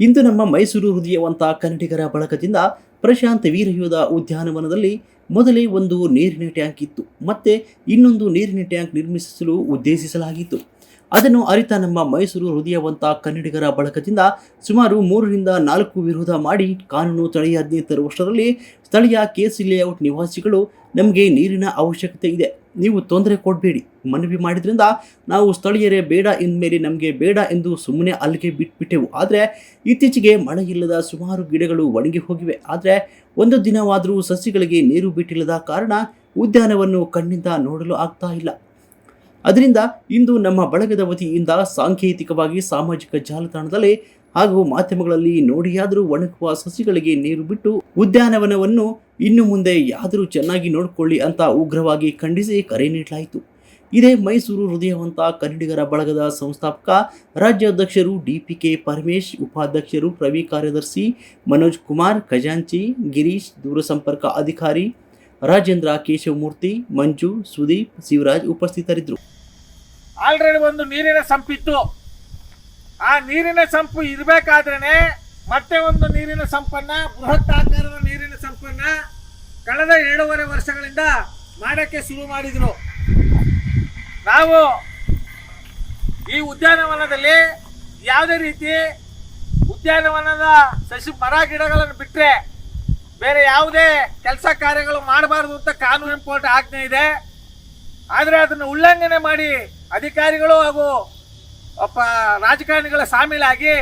ಇಂದು ನಮ್ಮ ಮೈಸೂರು ಹೃದಯವಂತ ಕನ್ನಡಿಗರ ಬಳಕದಿಂದ ಪ್ರಶಾಂತ ವೀರಯೋಧ ಉದ್ಯಾನವನದಲ್ಲಿ ಮೊದಲೇ ಒಂದು ನೀರಿನ ಟ್ಯಾಂಕ್ ಇತ್ತು, ಮತ್ತೆ ಇನ್ನೊಂದು ನೀರಿನ ಟ್ಯಾಂಕ್ ನಿರ್ಮಿಸಲು ಉದ್ದೇಶಿಸಲಾಗಿತ್ತು. ಅದನ್ನು ಅರಿತ ನಮ್ಮ ಮೈಸೂರು ಹೃದಯವಂತ ಕನ್ನಡಿಗರ ಬಳಕದಿಂದ ಸುಮಾರು ಮೂರರಿಂದ ನಾಲ್ಕು ವಿರೋಧ ಮಾಡಿ ಕಾನೂನು ತಡೆಯಾಜ್ಞೆ ತರುವಷ್ಟರಲ್ಲಿ ಸ್ಥಳೀಯ ಕೆಸಿ ಲೇಔಟ್ ನಿವಾಸಿಗಳು ನಮಗೆ ನೀರಿನ ಅವಶ್ಯಕತೆ ಇದೆ. ನೀವು ತೊಂದರೆ ಕೊಡಬೇಡಿ. ಮನವಿ ಮಾಡಿದ್ರಿಂದ ನಾವು ಸ್ಥಳೀಯರೇ ಬೇಡ ಎಂದಮೇಲೆ ನಮಗೆ ಬೇಡ ಎಂದು ಸುಮ್ಮನೆ ಅಲ್ಲಿಗೆ ಬಿಟ್ಬಿಟ್ಟೆವು. ಆದರೆ ಇತ್ತೀಚೆಗೆ ಮಳೆ ಇಲ್ಲದ ಸುಮಾರು ಗಿಡಗಳು ಒಣಗಿ ಹೋಗಿವೆ. ಆದರೆ ಒಂದು ದಿನವಾದರೂ ಸಸಿಗಳಿಗೆ ನೀರು ಬಿಟ್ಟಿಲ್ಲದ ಕಾರಣ ಉದ್ಯಾನವನ್ನು ಕಣ್ಣಿಂದ ನೋಡಲು ಆಗ್ತಾ ಇಲ್ಲ. ಅದರಿಂದ ಇಂದು ನಮ್ಮ ಬಳಗದ ವತಿಯಿಂದ ಸಾಂಕೇತಿಕವಾಗಿ ಸಾಮಾಜಿಕ ಜಾಲತಾಣದಲ್ಲಿ ಹಾಗೂ ಮಾಧ್ಯಮಗಳಲ್ಲಿ ನೋಡಿಯಾದರೂ ಒಣಗುವ ಸಸಿಗಳಿಗೆ ನೀರು ಬಿಟ್ಟು ಉದ್ಯಾನವನವನ್ನು ಇನ್ನು ಮುಂದೆ ಯಾದರೂ ಚೆನ್ನಾಗಿ ನೋಡಿಕೊಳ್ಳಿ ಅಂತ ಉಗ್ರವಾಗಿ ಖಂಡಿಸಿ ಕರೆ ನೀಡಲಾಯಿತು. ಇದೇ ಮೈಸೂರು ಹೃದಯವಂತ ಕನ್ನಡಿಗರ ಬಳಗದ ಸಂಸ್ಥಾಪಕ ರಾಜ್ಯಾಧ್ಯಕ್ಷರು ಡಿಪಿಕೆ ಪರಮೇಶ್, ಉಪಾಧ್ಯಕ್ಷರು ರವಿ ಕಾರ್ಯದರ್ಶಿ ಮನೋಜ್ ಕುಮಾರ್, ಖಜಾಂಚಿ, ಗಿರೀಶ್, ದೂರಸಂಪರ್ಕ ಅಧಿಕಾರಿ ರಾಜೇಂದ್ರ, ಕೇಶವಮೂರ್ತಿ, ಮಂಜು, ಸುದೀಪ್, ಶಿವರಾಜ್ ಉಪಸ್ಥಿತರಿದ್ದರು. ಆಲ್ರೆಡಿ ಒಂದು ನೀರಿನ ಸಂಪಿತ್ತು ಆ ನೀರಿನ ಸಂಪು ಇರಬೇಕಾದ್ರೆ ಮತ್ತೆ ಒಂದು ನೀರಿನ ಸಂಪನ್ನ, ಬೃಹತ್ ಆಕಾರದ ನೀರಿನ ಸಂಪನ್ನ ಕಳೆದ ಏಳೂವರೆ ವರ್ಷಗಳಿಂದ ಮಾಡಕ್ಕೆ ಶುರು ಮಾಡಿದ್ರು. ನಾವು ಈ ಉದ್ಯಾನವನದಲ್ಲಿ ಯಾವುದೇ ರೀತಿ ಉದ್ಯಾನವನದ ಸಸಿ, ಮರ, ಗಿಡಗಳನ್ನು ಬಿಟ್ಟರೆ ಬೇರೆ ಯಾವುದೇ ಕೆಲಸ ಕಾರ್ಯಗಳು ಮಾಡಬಾರ್ದು ಅಂತ ಕಾನೂನು ಇಂಪೋರ್ಟ್ ಆಜ್ಞೆ ಇದೆ. ಆದರೆ ಅದನ್ನು ಉಲ್ಲಂಘನೆ ಮಾಡಿ ಅಧಿಕಾರಿಗಳು ಹಾಗೂ ಒಬ್ಬ ರಾಜಕಾರಣಿಗಳ ಸಾಮೀಲಾಗಿ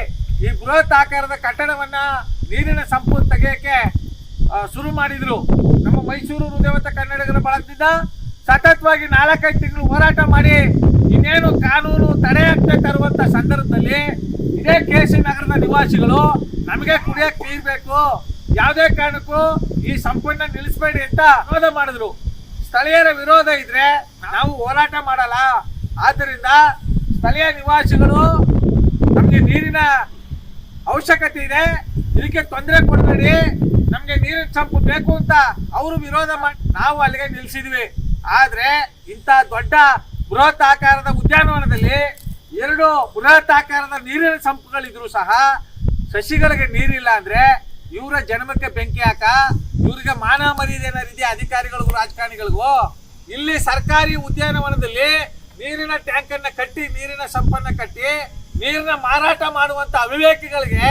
ಈ ಬೃಹತ್ ಆಕಾರದ ಕಟ್ಟಡವನ್ನು ನೀರಿನ ಸಂಪು ತೆಗೆಯೋಕ್ಕೆ ಶುರು ಮಾಡಿದರು. ನಮ್ಮ ಮೈಸೂರು ಹೃದಯವಂತ ಕನ್ನಡಿಗರ ಬಳಗದಿಂದ ಸತತವಾಗಿ ನಾಲ್ಕೈದು ತಿಂಗಳು ಹೋರಾಟ ಮಾಡಿ ಇನ್ನೇನು ಕಾನೂನು ತಡೆಯಾಜ್ಞೆ ತರುವಂಥ ಸಂದರ್ಭದಲ್ಲಿ ಇದೇ ಕೆ ನಗರದ ನಿವಾಸಿಗಳು ನಮಗೆ ಕುಡಿಯೋಕ್ಕೆ ನೀರು ಯಾವುದೇ ಕಾರಣಕ್ಕೂ ಈ ಸಂಪೂರ್ಣ ನಿಲ್ಲಿಸಬೇಡಿ ಅಂತ ವಿರೋಧ ಮಾಡಿದ್ರು. ಸ್ಥಳೀಯರ ವಿರೋಧ ಇದ್ರೆ ನಾವು ಹೋರಾಟ ಮಾಡಲ್ಲ. ಆದ್ದರಿಂದ ಸ್ಥಳೀಯ ನಿವಾಸಿಗಳು ನಮಗೆ ನೀರಿನ ಅವಶ್ಯಕತೆ ಇದೆ. ಇದಕ್ಕೆ ತೊಂದರೆ ಕೊಡಬೇಡಿ. ನಮಗೆ ನೀರಿನ ಸಂಪು ಬೇಕು ಅಂತ ಅವರು ವಿರೋಧ ಮಾಡಿ ನಾವು ಅಲ್ಲಿಗೆ ನಿಲ್ಲಿಸಿದ್ವಿ. ಆದರೆ ಇಂಥ ದೊಡ್ಡ ಬೃಹತ್ ಆಕಾರದ ಉದ್ಯಾನವನದಲ್ಲಿ ಎರಡು ಬೃಹತ್ ಆಕಾರದ ನೀರಿನ ಸಂಪುಗಳಿದ್ರು ಸಹ. ಸಸಿಗಳಿಗೆ ನೀರಿಲ್ಲ ಅಂದ್ರೆ ಇವರ ಜನ್ಮಕ್ಕೆ ಬೆಂಕಿ ಹಾಕ, ಇವ್ರಿಗೆ ಮಾನ ಮರ್ಯಾದೆ ಏನಾರು ಅಧಿಕಾರಿಗಳಿಗೂ, ರಾಜಕಾರಣಿಗಳಿಗೂ ಇಲ್ಲಿ ಸರ್ಕಾರಿ ಉದ್ಯಾನವನದಲ್ಲಿ ನೀರಿನ ಟ್ಯಾಂಕ್ ಕಟ್ಟಿ, ನೀರಿನ ಸಂಪನ್ನ ಕಟ್ಟಿ, ನೀರಿನ ಮಾರಾಟ ಮಾಡುವಂತ ಅವಿವೇಕಿಗಳಿಗೆ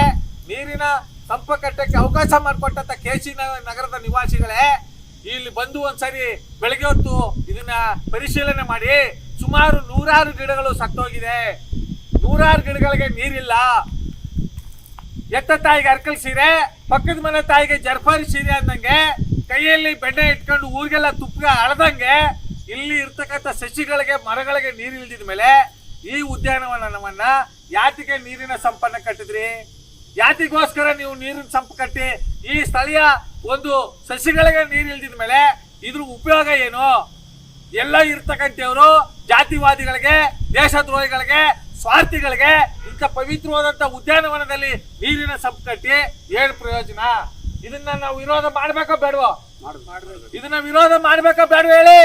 ನೀರಿನ ಸಂಪ ಕಟ್ಟಕ್ಕೆ ಅವಕಾಶ ಮಾಡಿಕೊಟ್ಟಂತ ಕೆ ಸಿ ನಗರದ ನಿವಾಸಿಗಳೇ, ಇಲ್ಲಿ ಬಂದು ಒಂದ್ಸರಿ ಬೆಳಗ್ಗೆ ಹೊತ್ತು ಇದನ್ನ ಪರಿಶೀಲನೆ ಮಾಡಿ, ಸುಮಾರು ನೂರಾರು ಗಿಡಗಳು ಸತ್ತೋಗಿದೆ. ನೂರಾರು ಗಿಡಗಳಿಗೆ ನೀರಿಲ್ಲ. ಎತ್ತ ತಾಯಿಗೆ ಅರ್ಕಲ್ ಸೀರೆ, ಪಕ್ಕದ ಮನೆ ತಾಯಿಗೆ ಜರ್ಫಾರಿ ಸೀರೆ ಅಂದಂಗೆ ಕೈಯಲ್ಲಿ ಬೆಣ್ಣೆ ಇಟ್ಕೊಂಡು ಊರಿಗೆಲ್ಲ ತುಪ್ಪ ಅಳದಂಗೆ, ಇಲ್ಲಿ ಇರ್ತಕ್ಕಂಥ ಸಸಿಗಳಿಗೆ, ಮರಗಳಿಗೆ ನೀರು ಇಲ್ದಿದ ಮೇಲೆ ಈ ಉದ್ಯಾನವನವನ್ನ ಯಾತಿಗೆ ನೀರಿನ ಸಂಪನ್ನ ಕಟ್ಟಿದ್ರಿ? ಯಾತಿಗೋಸ್ಕರ ನೀವು ನೀರಿನ ಸಂಪ ಕಟ್ಟಿ, ಈ ಸ್ಥಳೀಯ ಒಂದು ಸಸಿಗಳಿಗೆ ನೀರು ಇಲ್ದಿದ ಮೇಲೆ ಇದ್ರ ಉಪಯೋಗ ಏನು? ಎಲ್ಲ ಇರ್ತಕ್ಕಂಥವ್ರು ಜಾತಿವಾದಿಗಳಿಗೆ, ದೇಶದ್ರೋಹಿಗಳಿಗೆ ಸ್ವಾರ್ಥಿಗಳಿಗೆ ಇಂಥ ಪವಿತ್ರವಾದಂತ ಉದ್ಯಾನವನದಲ್ಲಿ ನೀರಿನ ಸಂಪ್ ಕಟ್ಟಿ ಏನ್ ಪ್ರಯೋಜನ? ಇದನ್ನ ನಾವು ವಿರೋಧ ಮಾಡ್ಬೇಕೋ ಬೇಡವೋ? ಇದನ್ನ ವಿರೋಧ ಮಾಡ್ಬೇಕೋ ಬೇಡ ಹೇಳಿ.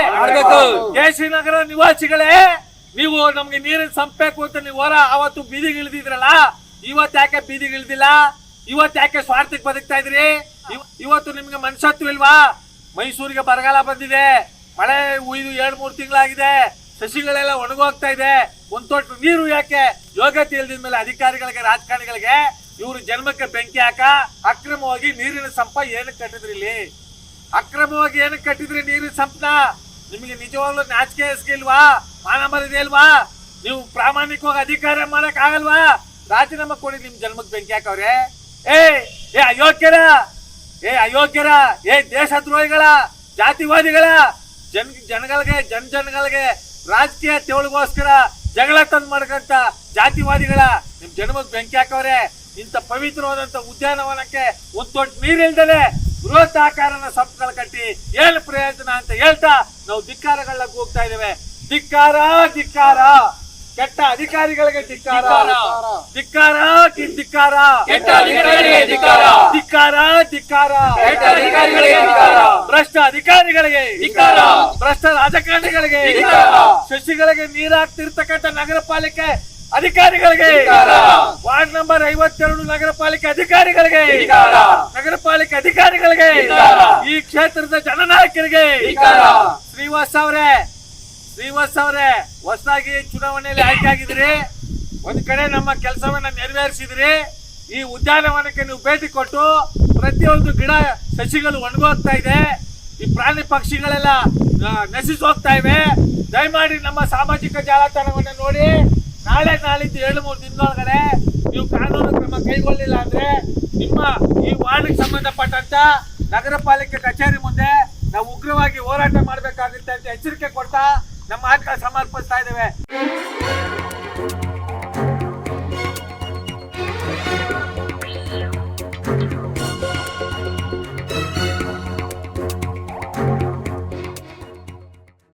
ಕೆ ನಗರ ನಿವಾಸಿಗಳೇ ನೀವು ನಮ್ಗೆ ನೀರಿನ ಸಂಪಬೇಕು ಅಂತ ನೀವು ಹೊರ ಅವತ್ತು ಬೀದಿಗೆ ಇಳಿದಿದ್ರಲ್ಲ ಇವತ್ತು ಯಾಕೆ ಬೀದಿಗೆ ಇಳಿದಿಲ್ಲ? ಇವತ್ತು ಯಾಕೆ ಸ್ವಾರ್ಥಕ್ಕೆ ಬದುಕ್ತಾ ಇದ್ರಿ? ಇವ್- ಇವತ್ತು ನಿಮ್ಗೆ ಮನುಷ್ಯತ್ವ ಇಲ್ವಾ? ಮೈಸೂರಿಗೆ ಬರಗಾಲ ಬಂದಿದೆ ಮಳೆ ಉಯ್ದು ಎರಡ್ ಮೂರು ತಿಂಗಳಾಗಿದೆ. ಸಸಿಗಳೆಲ್ಲ ಒಣಗೋಗ್ತಾ ಇದೆ. ಒಂದ್ ತೋಟ ನೀರು ಯಾಕೆ? ಯೋಗ್ಯತೆ ಇಲ್ದಿದ ಮೇಲೆ ಅಧಿಕಾರಿಗಳಿಗೆ, ರಾಜಕಾರಣಿಗಳಿಗೆ ಇವರು ಜನ್ಮಕ್ಕೆ ಬೆಂಕಿ ಹಾಕ, ಅಕ್ರಮವಾಗಿ ನೀರಿನ ಸಂಪ ಏನಕ್ಕೆ ಕಟ್ಟಿದ್ರಿ ಇಲ್ಲಿ? ಅಕ್ರಮವಾಗಿ ಏನಕ್ಕೆ ಕಟ್ಟಿದ್ರಿ ನೀರಿನ ಸಂಪನ? ನಿಮಗೆ ನಿಜವಾಗ್ಲೂ ನಾಚಿಕೆ ಹೆಸಿಗೆ ಇಲ್ವಾ? ಮಾನ ಮರಿದೆ ಇಲ್ವಾ? ನೀವು ಪ್ರಾಮಾಣಿಕವಾಗಿ ಅಧಿಕಾರ ಮಾಡಕ್ ಆಗಲ್ವಾ ರಾಜೀನಾಮೆ ಕೊಡಿ, ನಿಮ್ ಜನ್ಮಕ್ಕೆ ಬೆಂಕಿ ಹಾಕವ್ರೆ. ಏ ಏ ಅಯೋಗ್ಯರ ಏ ಅಯೋಗ್ಯರ, ಏ ದೇಶದ್ರೋಹಿಗಳ, ಜಾತಿವಾದಿಗಳ, ಜನ್, ಜನಗಳಿಗೆ ಜನ ಜನಗಳಿಗೆ ರಾಜಕೀಯ ತೆವಳಿಗೋಸ್ಕರ ಜಗಳ ತಂದು ಮಾಡ್ಕಂತ ಜಾತಿವಾದಿಗಳ ನಿಮ್ ಜನ್ಮದ ಬೆಂಕಿ ಹಾಕವ್ರೆ, ಇಂಥ ಪವಿತ್ರವಾದಂತ ಉದ್ಯಾನವನಕ್ಕೆ ಒಂದ್ ದೊಡ್ಡ ನೀರಿಲ್ದಲೆ ಬೃಹತ್ ಆಕಾರನ ಸಂಪಗಳು ಕಟ್ಟಿ ಏನ್ ಪ್ರಯೋಜನ ಅಂತ ಹೇಳ್ತಾ ನಾವು ಧಿಕ್ಕಾರಗಳ ಹೋಗ್ತಾ ಇದ್ದೇವೆ. ಧಿಕ್ಕಾರ ಧಿಕ್ಕಾರ. ಕೆಟ್ಟ ಅಧಿಕಾರಿಗಳಿಗೆ ಧಿಕ್ಕಾರ ಧಿಕ್ಕಾರ. ಧಿಕ್ಕಾರ ಕೆಟ್ಟ ಅಧಿಕಾರಿಗಳಿಗೆ ಧಿಕ್ಕಾರ. ಧಿಕ್ಕಾರ ಧಿಕ್ಕಾರ ಕೆಟ್ಟ ಅಧಿಕಾರಿಗಳಿಗೆ ಧಿಕ್ಕಾರ. ಭ್ರಷ್ಟ ಅಧಿಕಾರಿಗಳಿಗೆ ಧಿಕ್ಕಾರ. ಭ್ರಷ್ಟ ರಾಜಕಾರಣಿಗಳಿಗೆ. ಶಶಿಗಳಿಗೆ ನೀರಾಗ್ತಿರ್ತಕ್ಕಂಥ ನಗರ ಪಾಲಿಕೆ ಅಧಿಕಾರಿಗಳಿಗೆ. ವಾರ್ಡ್ ನಂಬರ್ ಐವತ್ತೆರಡು ನಗರ ಪಾಲಿಕೆ ಅಧಿಕಾರಿಗಳಿಗೆ. ನಗರ ಪಾಲಿಕೆ ಅಧಿಕಾರಿಗಳಿಗೆ. ಈ ಕ್ಷೇತ್ರದ ಜನನಾಯಕರಿಗೆ. ಶ್ರೀವಾಸ್ ಅವರೇ ಶ್ರೀವಾಸ್ ಅವರೇ, ಹೊಸದಾಗಿ ಚುನಾವಣೆಯಲ್ಲಿ ಆಯ್ಕೆ ಆಗಿದ್ರಿ. ಒಂದ್ ಕಡೆ ನಮ್ಮ ಕೆಲಸವನ್ನ ನೆರವೇರಿಸಿದ್ರಿ. ಈ ಉದ್ಯಾನವನಕ್ಕೆ ನೀವು ಭೇಟಿ ಕೊಟ್ಟು ಪ್ರತಿಯೊಂದು ಗಿಡ ಸಸಿಗಳು ಒಣಗೋಗ್ತಾ ಇದೆ. ಈ ಪ್ರಾಣಿ ಪಕ್ಷಿಗಳೆಲ್ಲ ನಶಿಸಿ ಹೋಗ್ತಾ ಇವೆ. ದಯಮಾಡಿ ನಮ್ಮ ಸಾಮಾಜಿಕ ಜಾಲತಾಣವನ್ನು ನೋಡಿ. ನಾಳೆ ನಾಳಿದ್ದು ಏಳು ಮೂರು ದಿನದೊಳಗಡೆ ನೀವು ಕಾನೂನು ಕ್ರಮ ಕೈಗೊಳ್ಳಿಲ್ಲ ಅಂದ್ರೆ ನಿಮ್ಮ ಈ ವಾರ್ಡ್ಗೆ ಸಂಬಂಧಪಟ್ಟಂತ ನಗರ ಪಾಲಿಕೆ ಕಚೇರಿ ಮುಂದೆ ನಾವು ಉಗ್ರವಾಗಿ ಹೋರಾಟ ಮಾಡಬೇಕಾಗುತ್ತೆ ಅಂತ ಎಚ್ಚರಿಕೆ ಕೊಡ್ತಾ ನಮ್ಮ ಆಟ ಸಮರ್ಪಿಸ್ತಾ ಇದ್ದೇವೆ.